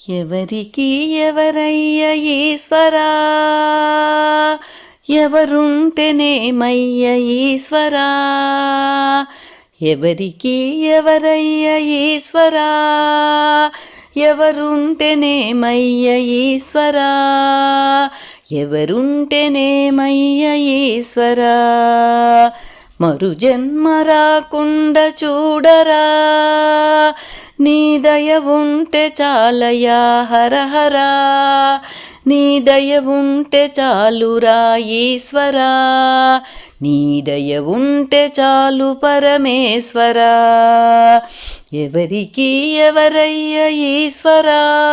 ఎవరికి ఎవరయ్య ఈశ్వరా? ఎవరుంటేనేమయ్య ఈశ్వరా? ఎవరికి ఎవరయ్య ఈశ్వరా? ఎవరుంటేనేమయ్య ఈశ్వరా? ఎవరుంటేనేమయ్య ఈశ్వరా? మరు జన్మ రాకుండా చూడరా? నీ దయ ఉంటే చాలయా హరహరా. నీ దయ ఉంటే చాలురా ఈశ్వరా. నీ దయ ఉంటే చాలు పరమేశ్వరా. ఎవరికి ఎవరయ్య ఈశ్వరా?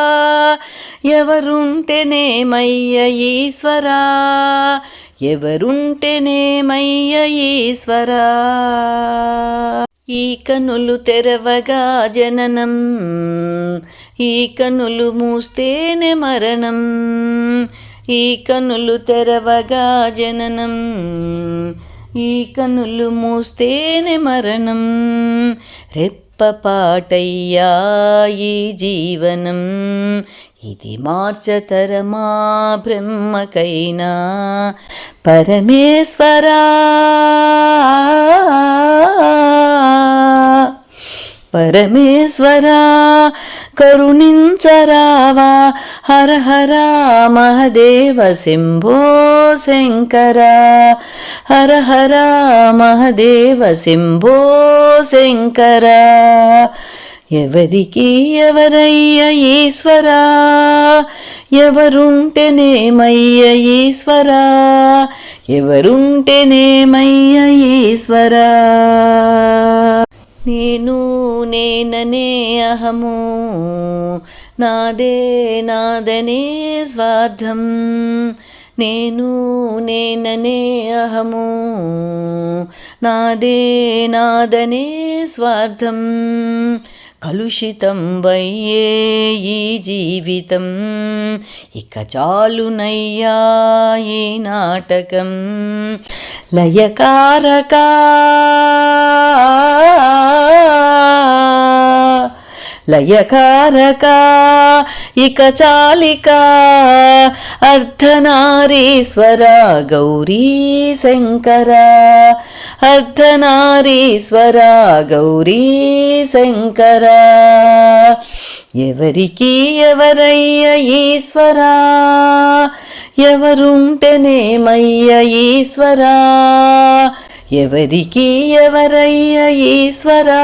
ఎవరుంటేనేమయ్య ఈశ్వరా? ఎవరుంటేనేమయ్య ఈశ్వరా? ఈ కనులు తెరవగా జననం ఈ కనులు మూస్తేనే మరణం. ఈ కనులు తెరవగా జననం ఈ కనులు మూస్తేనే మరణం. రెప్పపాటయ్యా ఈ జీవనం ఇది మార్చతరమా బ్రహ్మకైనా? పరమేశ్వరా పరమేశ్వరా కరుణించరావా హర హర మహదేవ శంభో శంకర హర హర మహదేవ శంభో శంకర. ఎవరికి ఎవరయ్య ఈశ్వరా ఎవరుంటేనేమయ్య ఈశ్వరా ఎవరుంటేనేమయ్య ఈశ్వరా. నేను నేననే అహము. నాదే నాదనే స్వార్థం. నేను నేననే అహము. నాదే నాదనే స్వార్థం. కలుషితం వయ్యే ఈ జీవితం. ఇక చాలునయ్యా ఈ నాటకం. లయకారకా లయకారక ఇక చాలిక అర్ధనారీశ్వర గౌరీ శంకర. అర్ధనారీశ్వర గౌరీ శంకర. ఎవరికి ఎవరయ్య ఈశ్వరా? ఎవరుంటేనేమయ్య ఈశ్వరా? ఎవరికి ఎవరయ్య ఈశ్వరా?